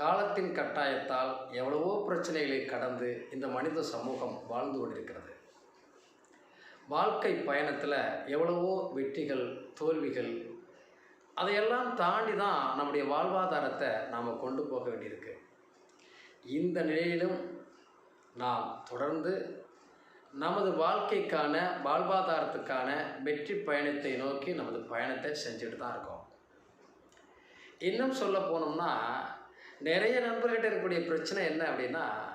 காலத்தின் கட்டாயத்தால் எவ்வளவோ பிரச்சனைகளை கடந்து இந்த மனித சமூகம் வாழ்ந்து கொண்டிருக்கிறது. வாழ்க்கை பயணத்தில் எவ்வளவோ வெற்றிகள் தோல்விகள் அதையெல்லாம் தாண்டி தான் நம்முடைய வாழ்வாதாரத்தை நாம் கொண்டு போக வேண்டியிருக்கு. இந்த நிலையிலும் நாம் தொடர்ந்து நமது வாழ்க்கைக்கான வாழ்வாதாரத்துக்கான வெற்றி பயணத்தை நோக்கி நமது பயணத்தை செஞ்சுட்டு தான் இருக்கோம். இன்னும் சொல்ல போனோம்னா நிறைய நண்பர்கிட்ட இருக்கக்கூடிய பிரச்சனை என்ன அப்படின்னா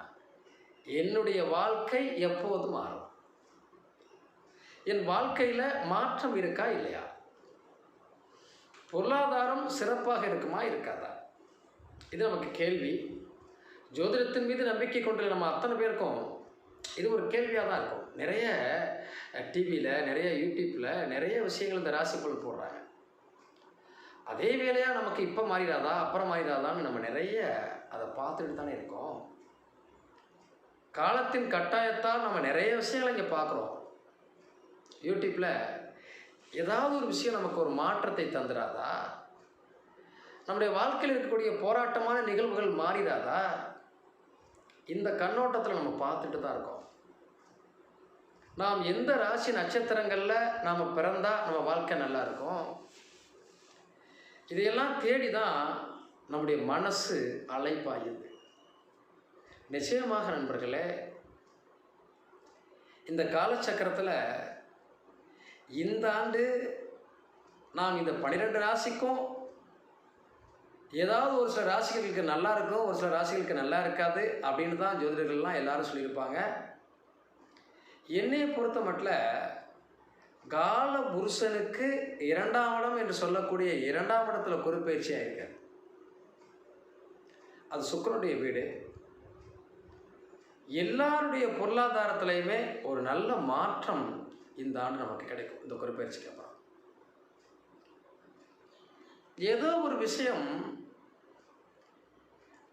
என்னுடைய வாழ்க்கை எப்போது மாறும்? என் வாழ்க்கையில் மாற்றம் இருக்கா இல்லையா? பொருளாதாரம் சிறப்பாக இருக்குமா இருக்காதா? இது நமக்கு கேள்வி. ஜோதிடத்தின் மீது நம்பிக்கை கொண்டு நம்ம அத்தனை பேருக்கும் இது ஒரு கேள்வியாக தான் இருக்கும். நிறைய டிவியில் நிறைய யூடியூப்பில் நிறைய விஷயங்கள் இந்த ராசிக்குள் போடுறாங்க. அதே வேலையாக நமக்கு இப்போ மாறிடாதா அப்புறம் மாறிடாதான்னு நம்ம நிறைய அதை பார்த்துட்டு தானே இருக்கோம். காலத்தின் கட்டாயத்தால் நம்ம நிறைய விஷயங்களை இங்கே பார்க்குறோம். யூடியூப்பில் ஏதாவது ஒரு விஷயம் நமக்கு ஒரு மாற்றத்தை தந்துடாதா? நம்முடைய வாழ்க்கையில் இருக்கக்கூடிய போராட்டமான நிகழ்வுகள் மாறிடாதா? இந்த கண்ணோட்டத்தில் நம்ம பார்த்துட்டு தான் இருக்கோம். நாம் எந்த ராசி நட்சத்திரங்களில் நாம் பிறந்தால் நம்ம வாழ்க்கை நல்லா இருக்கும்? இதையெல்லாம் தேடி தான் நம்முடைய மனசு அலைப்பாயுது. நிச்சயமாக நண்பர்களே இந்த காலச்சக்கரத்தில் இந்த ஆண்டு நாம் இந்த பன்னிரெண்டு ராசிக்கும் ஏதாவது ஒரு சில ராசிகளுக்கு நல்லா இருக்கும் ஒரு சில ராசிகளுக்கு நல்லா இருக்காது அப்படின்னு தான் ஜோதிடர்கள்லாம் எல்லாரும் சொல்லியிருப்பாங்க. என்னையை பொறுத்த மட்டும் கால புருஷனுக்கு இரண்டாம் இடம் என்று சொல்லக்கூடிய இரண்டாம் இடத்துல குறுப்பயிற்சியாக இருக்காது அது சுக்கரனுடைய வீடு. எல்லாருடைய பொருளாதாரத்திலையுமே ஒரு நல்ல மாற்றம் இந்த ஆண்டு நமக்கு கிடைக்கும். இந்த குறுப்பயிற்சிக்கு அப்புறம். ஏதோ ஒரு விஷயம்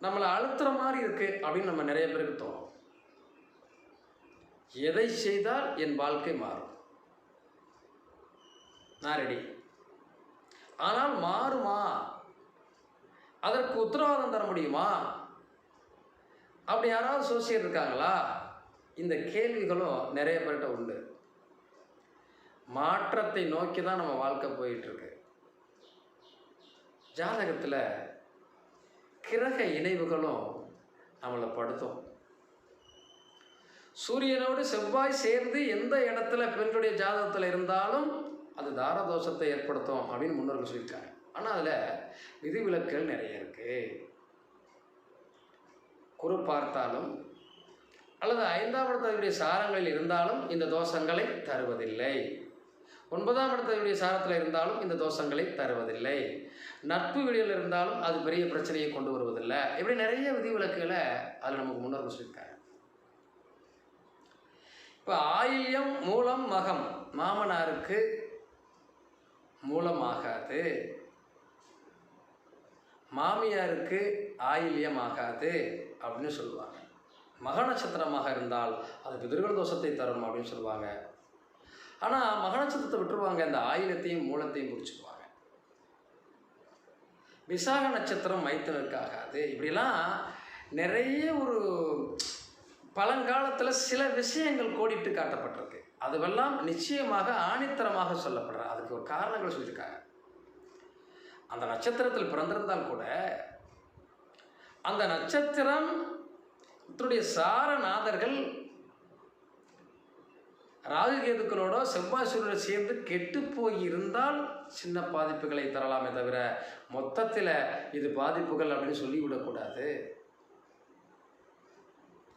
நம்மளை அழுத்துற மாதிரி இருக்கு அப்படின்னு நம்ம நிறைய பேருக்கு தோணும். எதை செய்தால் என் வாழ்க்கை மாறும்? நான் ரெடி ஆனால் மாறுமா? அதற்கு உத்தரவாதம் தர முடியுமா? அப்படி யாராவது சோசியர் இருக்காங்களா? இந்த கேள்விகளும் நிறைய பேர்கிட்ட உண்டு. மாற்றத்தை நோக்கி தான் நம்ம வாழ்க்கை போயிட்டுருக்கு. ஜாதகத்தில் கிரக இணைவுகளும் நம்மளை படுத்தும். சூரியனோடு செவ்வாய் சேர்ந்து எந்த இடத்துல பெண்களுடைய ஜாதகத்தில் இருந்தாலும் அது தாரதோஷத்தை ஏற்படுத்தும் அப்படின்னு முன்னோர்கள் சொல்லியிருக்காங்க. ஆனால் அதில் விதிவிலக்குகள் நிறைய இருக்குது குறு பார்த்தாலும் அல்லது ஐந்தாம் இடத்தினுடைய சாரங்களில் இருந்தாலும் இந்த தோஷங்களை தருவதில்லை. ஒன்பதாம் இடத்தினுடைய சாரத்தில் இருந்தாலும் இந்த தோஷங்களை தருவதில்லை. நட்பு வெளியில் இருந்தாலும் அது பெரிய பிரச்சனையை கொண்டு வருவதில்லை. இப்படி நிறைய விதிவிலக்குகளை அதில் நமக்கு முன்னோர்கள் சொல்லியிருக்காங்க. இப்போ ஆயில்யம் மூலம் மகம் மாமனாருக்கு மூலமாகாது. மாமியாருக்கு ஆயில்யம் ஆகாது அப்படின்னு சொல்லுவாங்க. மக நட்சத்திரமாக இருந்தால் அது பிதர்கள் தோஷத்தை தரும் அப்படின்னு சொல்லுவாங்க. ஆனால் மக நட்சத்திரத்தை விட்டுருவாங்க. இந்த ஆயிலத்தையும் மூலத்தையும் பிடிச்சிக்குவாங்க. விசாக நட்சத்திரம் மைத்தனருக்கு ஆகாது இப்படிலாம் நிறைய ஒரு பழங்காலத்தில் சில விஷயங்கள் கோடிட்டு காட்டப்பட்டிருக்கு. அதுவெல்லாம் நிச்சயமாக ஆணித்தரமாக சொல்லப்படுற அதுக்கு ஒரு காரணங்கள் சொல்லியிருக்காங்க. அந்த நட்சத்திரத்தில் பிறந்திருந்தால் கூட அந்த நட்சத்திரம் சாரநாதர்கள் ராகுகேதுக்களோட செவ்வாய் சூரியனை சேர்ந்து கெட்டு போய் இருந்தால் சின்ன பாதிப்புகளை தரலாமே தவிர மொத்தத்தில் இது பாதிப்புகள் அப்படின்னு சொல்லிவிடக்கூடாது.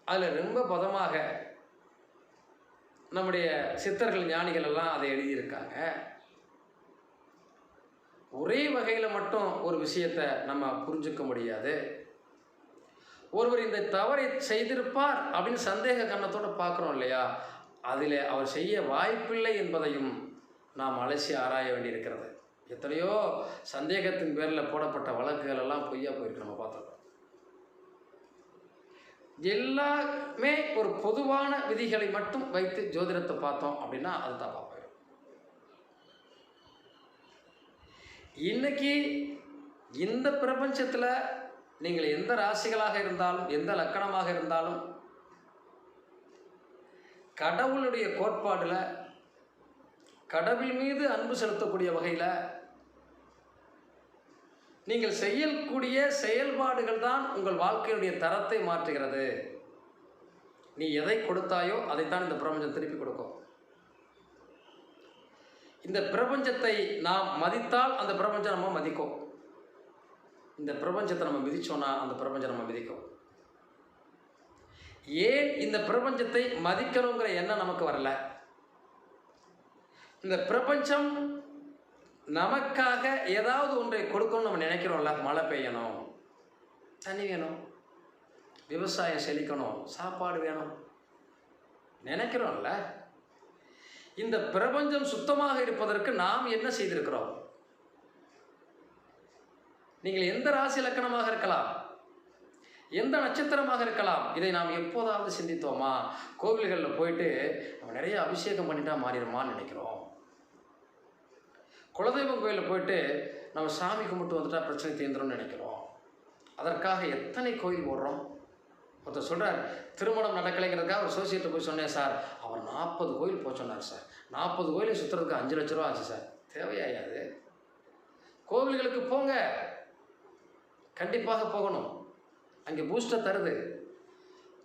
அதில் ரொம்ப பதமாக நம்முடைய சித்தர்கள் ஞானிகள் எல்லாம் அதை எழுதியிருக்காங்க. ஒரே வகையில் மட்டும் ஒரு விஷயத்தை நம்ம புரிஞ்சுக்க முடியாது. ஒருவர் இந்த தவறை செய்திருப்பார் அப்படின்னு சந்தேக கண்ணத்தோடு பார்க்குறோம் இல்லையா? அதில் அவர் செய்ய வாய்ப்பில்லை என்பதையும் நாம் அலசி ஆராய வேண்டியிருக்கிறது. எத்தனையோ சந்தேகத்தின் பேரில் போடப்பட்ட வழக்குகள் எல்லாம் பொய்யா போயிருக்கு நம்ம பார்த்துருக்கோம். எல்லாமே ஒரு பொதுவான விதிகளை மட்டும் வைத்து ஜோதிடத்தை பார்த்தோம் அப்படின்னா அது தப்பாக போயிடும் இன்னைக்கு இந்த பிரபஞ்சத்தில் நீங்கள் எந்த ராசிகளாக இருந்தாலும் எந்த லக்கணமாக இருந்தாலும் கடவுளுடைய கோட்பாடில் கடவுள் மீது அன்பு செலுத்தக்கூடிய வகையில் நீங்கள் செய்யக்கூடிய செயல்பாடுகள் தான் உங்கள் வாழ்க்கையினுடைய தரத்தை மாற்றுகிறது. நீ எதை கொடுத்தாயோ அதைத்தான் இந்த பிரபஞ்சம் திருப்பி கொடுக்கும். இந்த பிரபஞ்சத்தை நாம் மதித்தால் அந்த பிரபஞ்சம் நம்ம மதிக்கும். இந்த பிரபஞ்சத்தை நம்ம மிதிச்சோன்னா அந்த பிரபஞ்சம் நம்ம மிதிக்கும். ஏன் இந்த பிரபஞ்சத்தை மதிக்கணுங்கிற எண்ணம் நமக்கு வரல? இந்த பிரபஞ்சம் நமக்காக ஏதாவது ஒன்றை கொடுக்கணும்னு நம்ம நினைக்கிறோம்ல மழை பெய்யணும். தண்ணி வேணும். விவசாயம் செழிக்கணும். சாப்பாடு வேணும். நினைக்கிறோம்ல? இந்த பிரபஞ்சம் சுத்தமாக இருப்பதற்கு நாம் என்ன செய்திருக்கிறோம்? நீங்கள் எந்த ராசி லக்கணமாக இருக்கலாம்? எந்த நட்சத்திரமாக இருக்கலாம்? இதை நாம் எப்போதாவது சிந்தித்தோமா? கோவில்களில் போயிட்டு நம்ம நிறைய அபிஷேகம் பண்ணிட்டா மாறிடுமான்னு நினைக்கிறோம். குலதெய்வம் கோயிலில் போயிட்டு நம்ம சாமி கும்பிட்டு வந்துட்டால் பிரச்சனை தீர்ந்துரும்னு நினைக்கிறோம். அதற்காக எத்தனை கோயில் போடுறோம் ஒருத்தர் சொல்கிறார் திருமணம் நடக்கலைங்கிறதுக்காக ஒரு சோசியத்தை போய் சொன்னேன் சார் அவர் நாற்பது கோயில் போக சொன்னார் சார். நாற்பது கோயிலை சுற்றுறதுக்கு அஞ்சு லட்ச ரூபா ஆச்சு சார். தேவையாயாது. கோவில்களுக்கு போங்க. கண்டிப்பாக போகணும். அங்கே பூஸ்டர் தருது.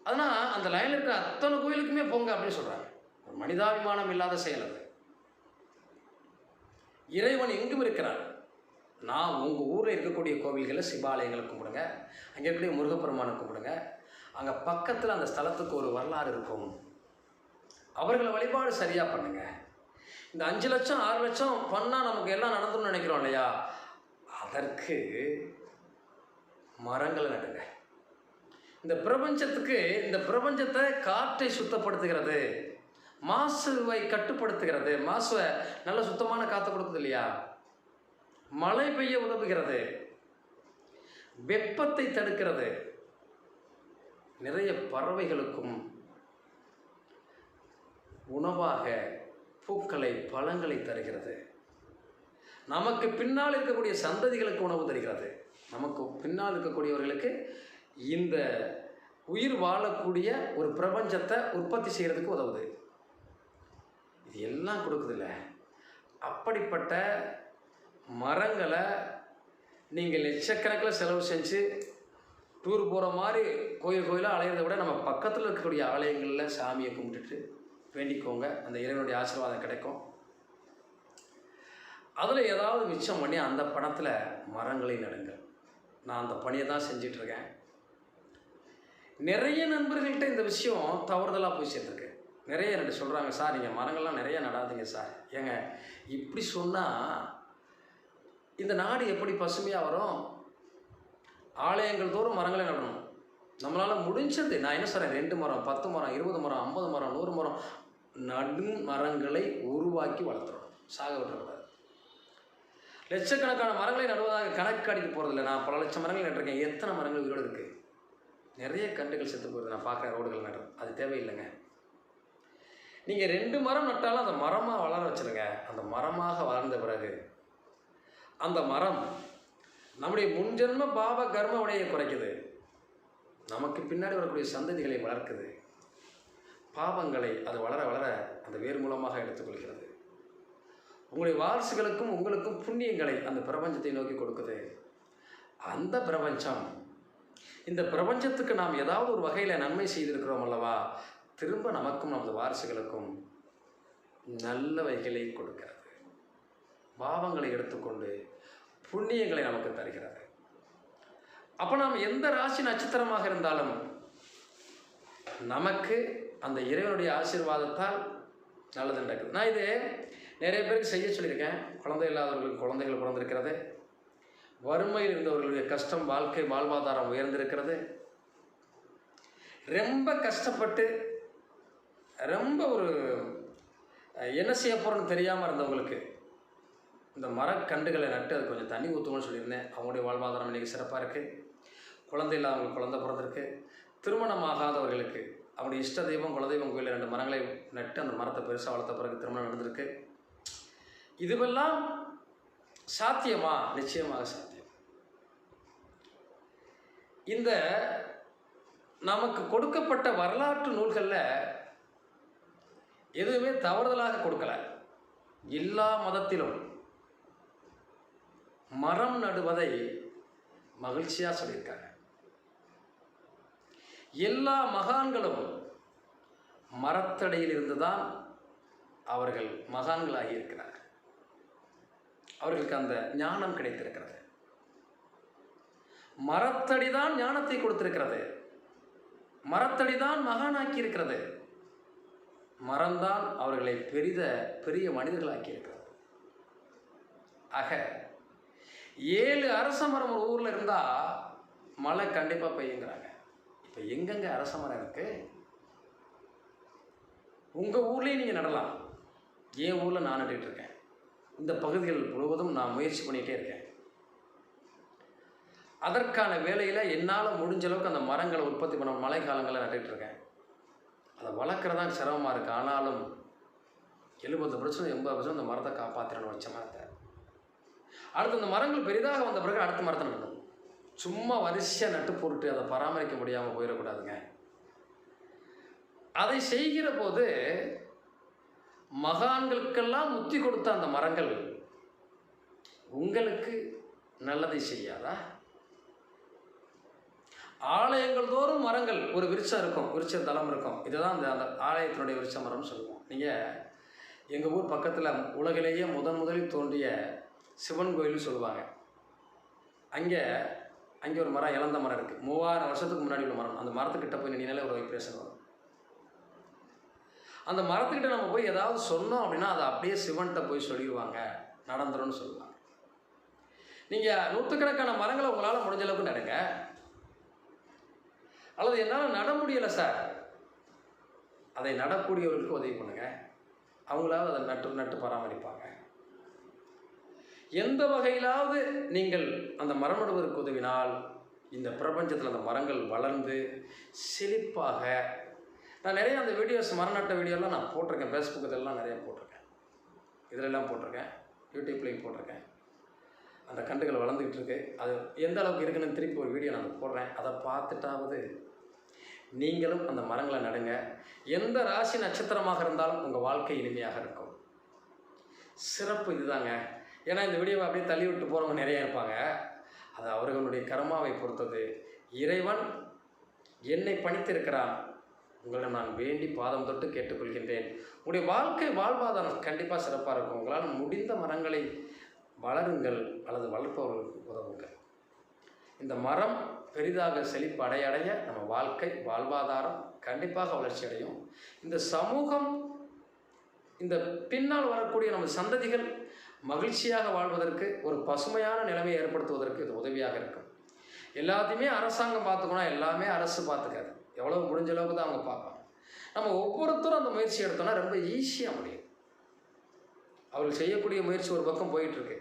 அதனால் அந்த லைனில் இருக்கிற அத்தனை கோயிலுக்குமே போங்க அப்படின்னு சொல்கிறாங்க ஒரு மனிதாபிமானம் இல்லாத செயல் அது. இறைவன் எங்கும் இருக்கிறான் நான் உங்கள் ஊரில் இருக்கக்கூடிய கோவில்களில் சிவாலயங்களை கும்பிடுங்க. அங்கே இருக்கக்கூடிய முருகப்பெருமானை கும்பிடுங்க. அங்கே பக்கத்தில் அந்த ஸ்தலத்துக்கு ஒரு வரலாறு இருக்கும். அவர்களை வழிபாடு சரியாக பண்ணுங்க. இந்த அஞ்சு லட்சம் ஆறு லட்சம் பண்ணால் நமக்கு எல்லாம் நடந்தும்னு நினைக்கிறோம் இல்லையா? அதற்கு மரங்களை நடுங்க இந்த பிரபஞ்சத்துக்கு இந்த பிரபஞ்சத்தை காற்றை சுத்தப்படுத்துகிறது. மாசுவை கட்டுப்படுத்துகிறது. மாசுவை நல்ல சுத்தமான காற்றை கொடுக்குது இல்லையா? மழை பெய்ய உதவுகிறது. வெப்பத்தை தடுக்கிறது. நிறைய பறவைகளுக்கும் உணவாக பூக்களை பழங்களை தருகிறது. நமக்கு பின்னால் இருக்கக்கூடிய சந்ததிகளுக்கு உணவு தருகிறது. நமக்கு பின்னால் இருக்கக்கூடியவர்களுக்கு இந்த உயிர் வாழக்கூடிய ஒரு பிரபஞ்சத்தை உற்பத்தி செய்கிறதுக்கு உதவுது. எல்லாம் கொடுக்குதுல்ல அப்படிப்பட்ட மரங்களை நீங்கள் லட்சக்கணக்கில் செலவு செஞ்சு டூர் போகிற மாதிரி கோயில் கோயிலாக அலையிறத விட நம்ம பக்கத்தில் இருக்கக்கூடிய ஆலயங்களில் சாமியை கும்பிட்டுட்டு வேண்டிக்கோங்க. அந்த இறைவனுடைய ஆசீர்வாதம் கிடைக்கும். அதில் ஏதாவது மிச்சம் பண்ணி அந்த பணத்தில் மரங்களை நடுங்க நான் அந்த பணியை தான் செஞ்சிட்ருக்கேன் நிறைய நண்பர்கள்ட்ட இந்த விஷயம் தவறுதலாக போய் சேர்ந்துருக்கு. நிறைய ரெண்டு சொல்கிறாங்க சார் நீங்கள் மரங்கள்லாம் நிறைய நடாதீங்க சார். ஏங்க இப்படி சொன்னால் இந்த நாடு எப்படி பசுமையாக வரும்? ஆலயங்கள் தோறும் மரங்களை நடணும். நம்மளால் முடிஞ்சது நான் என்ன சொல்கிறேன் ரெண்டு மரம் பத்து மரம் இருபது மரம் ஐம்பது மரம் நூறு மரம் நடும் மரங்களை உருவாக்கி வளர்த்துறோம் சாக விட்டுறக்கூடாது லட்சக்கணக்கான மரங்களை நடுவதாக கணக்கு அடிக்க போகிறதில்ல நான் பல லட்சம் மரங்கள் நட்டிருக்கேன். எத்தனை மரங்கள் உயிரோடு இருக்குது நிறைய கண்டுகள் செத்து போகுது நான் பார்க்குற ரோடுகள் நடுறேன் அது தேவையில்லைங்க. நீங்கள் ரெண்டு மரம் நட்டாலும் அந்த மரமாக வளர வச்சுருங்க. அந்த மரமாக வளர்ந்த பிறகு அந்த மரம் நம்முடைய முன்ஜென்ம பாவ கர்ம உடையை குறைக்குது. நமக்கு பின்னாடி வரக்கூடிய சந்ததிகளை வளர்க்குது. பாவங்களை அது வளர வளர அந்த வேர் மூலமாக எடுத்துக்கொள்கிறது. உங்களுடைய வாரிசுகளுக்கும் உங்களுக்கும் புண்ணியங்களை அந்த பிரபஞ்சத்தை நோக்கி கொடுக்குது. அந்த பிரபஞ்சம் இந்த பிரபஞ்சத்துக்கு நாம் ஏதாவது ஒரு வகையில் நன்மை செய்திருக்கிறோம் அல்லவா? திரும்ப நமக்கும் நமது வாரிசுகளுக்கும் நல்லவைகளை கொடுக்கிறது. பாவங்களை எடுத்துக்கொண்டு புண்ணியங்களை நமக்கு தருகிறது. அப்போ நாம் எந்த ராசி நட்சத்திரமாக இருந்தாலும் நமக்கு அந்த இறைவனுடைய ஆசீர்வாதத்தால் நல்லது நடக்குது. நான் இது நிறைய பேருக்கு செய்ய சொல்லியிருக்கேன். குழந்தை இல்லாதவர்களுக்கு குழந்தைகள் பிறந்திருக்கிறது. வறுமையில் இருந்தவர்களுடைய கஷ்டம் வாழ்க்கை வாழ்வாதாரம் உயர்ந்திருக்கிறது. ரொம்ப கஷ்டப்பட்டு ரொம்ப ஒரு என்ன செய்ய போகிறோன்னு தெரியாமல் இருந்தவங்களுக்கு இந்த மரக்கண்டுகளை நட்டு அது கொஞ்சம் தண்ணி ஊற்றுவோம்னு சொல்லியிருந்தேன். அவங்களுடைய வாழ்வாதாரம் இன்றைக்கி சிறப்பாக இருக்குது குழந்தை இல்லாதவங்களுக்கு குழந்தை பிறந்திருக்கு. திருமணம் ஆகாதவர்களுக்கு அவங்களுடைய இஷ்ட தெய்வம் குலதெய்வம் கோயிலில் ரெண்டு மரங்களை நட்டு அந்த மரத்தை பெருசாக வளர்த்த பிறகு திருமணம் நடந்திருக்கு. இதுவெல்லாம் சாத்தியமா? நிச்சயமாக சாத்தியம். இந்த நமக்கு கொடுக்கப்பட்ட வரலாற்று நூல்களில் எதுவுமே தவறுதலாக கொடுக்கல. எல்லா மதத்திலும் மரம் நடுவதை மகிழ்ச்சியாக சொல்லியிருக்காங்க. எல்லா மகான்களும் மரத்தடையிலிருந்து தான் அவர்கள் மகான்களாகி இருக்கிறார்கள். அவர்களுக்கு அந்த ஞானம் கிடைத்திருக்கிறது. மரத்தடி தான் ஞானத்தை கொடுத்திருக்கிறது. மரத்தடி தான் மகானாக்கி இருக்கிறது. மரம்தான் அவர்களை பெரித பெரிய மனிதர்களாக்கி ஆக ஏழு அரச மரம் ஒரு ஊரில் இருந்தால் மழை கண்டிப்பாக பெய்யுங்கிறாங்க. இப்போ எங்கெங்கே அரச மரம் இருக்குது உங்கள் ஊர்லேயும் நீங்கள் நடலாம். என் ஊரில் நான் நட்டுட்டு இருக்கேன். இந்த பகுதிகள் முழுவதும் நான் முயற்சி பண்ணிகிட்டே இருக்கேன். அதற்கான வேலையில் என்னால் முடிஞ்ச அளவுக்கு அந்த மரங்களை உற்பத்தி பண்ண மழை காலங்களில் நட்டுக்கிட்டு இருக்கேன். அதை வளர்க்குறதா சிரமமாக இருக்குது ஆனாலும் எழுபது பர்சன்ட் எண்பது பர்சன்ட் அந்த மரத்தை காப்பாற்றணும் வச்ச மரத்தை. அடுத்து அந்த மரங்கள் பெரிதாக வந்த பிறகு அடுத்த மரத்தை நடணும் சும்மா வரிசையாக நட்டு போட்டு அதை பராமரிக்க முடியாமல் போயிடக்கூடாதுங்க. அதை செய்கிற போது மகான்களுக்கெல்லாம் முத்தி கொடுத்த அந்த மரங்கள் உங்களுக்கு நல்லதை செய்யாதா? ஆலயங்கள் தோறும் மரங்கள் ஒரு விருட்சம் இருக்கும் விருட்ச தலம் இருக்கும். இதுதான் அந்த அந்த ஆலயத்தினுடைய விருட்ச மரம்னு சொல்லுவோம். நீங்கள் எங்கள் ஊர் பக்கத்தில் உலகிலேயே முதன் முதலில் தோன்றிய சிவன் கோயில்னு சொல்லுவாங்க. அங்கே அங்கே ஒரு மரம் இழந்த மரம் இருக்குது மூவாயிரம் வருஷத்துக்கு முன்னாடி உள்ள மரம். அந்த மரத்துக்கிட்ட போய் நின்னாலே ஒரு வைப்ரேஷன் வரும். அந்த மரத்துக்கிட்ட நம்ம போய் ஏதாவது சொன்னோம் அப்படின்னா அதை அப்படியே சிவன்கிட்ட போய் சொல்லிடுவாங்க. நடந்துரும்னு சொல்லுவாங்க. நீங்கள் நூற்றுக்கணக்கான மரங்களை உங்களால் முடிஞ்ச அளவுக்கு நடுங்க. அல்லது என்னால் நட முடியலை சார் அதை நடக்கூடியவர்களுக்கு உதவி பண்ணுங்க. அவங்களாவது அதை நட்டு நட்டு பராமரிப்பாங்க. எந்த வகையிலாவது நீங்கள் அந்த மரம் நடுவதற்கு உதவினால் இந்த பிரபஞ்சத்தில் அந்த மரங்கள் வளர்ந்து செழிப்பாக நான் நிறைய அந்த வீடியோஸ் மரம் நட்ட வீடியோலாம் நான் போட்டிருக்கேன். ஃபேஸ்புக் இதெல்லாம் நிறைய போட்டிருக்கேன். இதிலெல்லாம் போட்டிருக்கேன். யூடியூப்லேயும் போட்டிருக்கேன். அந்த கண்டுகள் வளர்ந்துக்கிட்டு இருக்கு. அது எந்த அளவுக்கு இருக்குன்னு திருப்பி ஒரு வீடியோ நான் போடுறேன். அதை பார்த்துட்டாவது நீங்களும் அந்த மரங்களை நடுங்க. எந்த ராசி நட்சத்திரமாக இருந்தாலும் உங்கள் வாழ்க்கை இனிமையாக இருக்கும். சிறப்பு இதுதாங்க. ஏன்னா இந்த வீடியோவை அப்படியே தள்ளி விட்டு போகிறவங்க நிறைய இருப்பாங்க. அது அவர்களுடைய கர்மாவை பொறுத்தது. இறைவன் என்னை பணித்திருக்கிறான். உங்களிடம் நான் வேண்டி பாதம் தொட்டு கேட்டுக்கொள்கின்றேன். உங்களுடைய வாழ்க்கை வாழ்வாதாரம் கண்டிப்பாக சிறப்பாக இருக்கும். உங்களால் முடிந்த மரங்களை வளருங்கள். அல்லது வளர்ப்பவர்களுக்கு உதவுங்கள். இந்த மரம் பெரிதாக செழிப்பு அடைய அடைய நம்ம வாழ்க்கை வாழ்வாதாரம் கண்டிப்பாக வளர்ச்சி அடையும். இந்த சமூகம் இந்த பின்னால் வரக்கூடிய நம்ம சந்ததிகள் மகிழ்ச்சியாக வாழ்வதற்கு ஒரு பசுமையான நிலைமையை ஏற்படுத்துவதற்கு இது உதவியாக இருக்கும். எல்லாத்தையுமே அரசாங்கம் பார்த்துக்கணும் எல்லாமே அரசு பார்த்துக்காது. எவ்வளோ முடிஞ்ச அளவுக்கு தான் அவங்க பார்ப்பாங்க. நம்ம ஒவ்வொருத்தரும் அந்த முயற்சி எடுத்தோம்னா ரொம்ப ஈஸியாக முடியும். அவர்கள் செய்யக்கூடிய முயற்சி ஒரு பக்கம் போயிட்டுருக்கு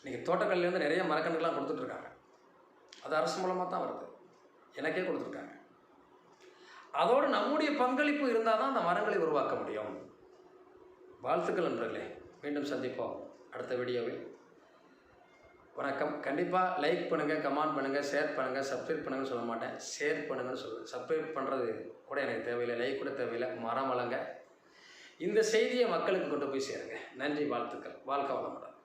இன்றைக்கி தோட்டக்கல்லேருந்து நிறைய மரக்கன்றுகள்லாம் கொடுத்துட்ருக்காங்க அது அரசு மூலமாக தான் வருது. எனக்கே கொடுத்துருக்காங்க. அதோடு நம்முடைய பங்களிப்பு இருந்தால் தான் அந்த மரங்களை உருவாக்க முடியும். வாழ்த்துக்கள் நண்பர்களே. மீண்டும் சந்திப்போம். அடுத்த வீடியோவில். வணக்கம். கண்டிப்பாக லைக் பண்ணுங்கள் கமெண்ட் பண்ணுங்கள் ஷேர் பண்ணுங்கள் சப்ஸ்கிரைப் பண்ணுங்கன்னு சொல்ல மாட்டேன். ஷேர் பண்ணுங்கன்னு சொல்லுவேன். சப்ஸ்கிரைப் பண்ணுறது கூட எனக்கு தேவையில்லை. லைக் கூட தேவையில்லை. மரம் வளங்க. இந்த செய்தியை மக்களுக்கு கொண்டு போய் சேருங்க. நன்றி வாழ்த்துக்கள். வாழ்க்கை வளமுடன்.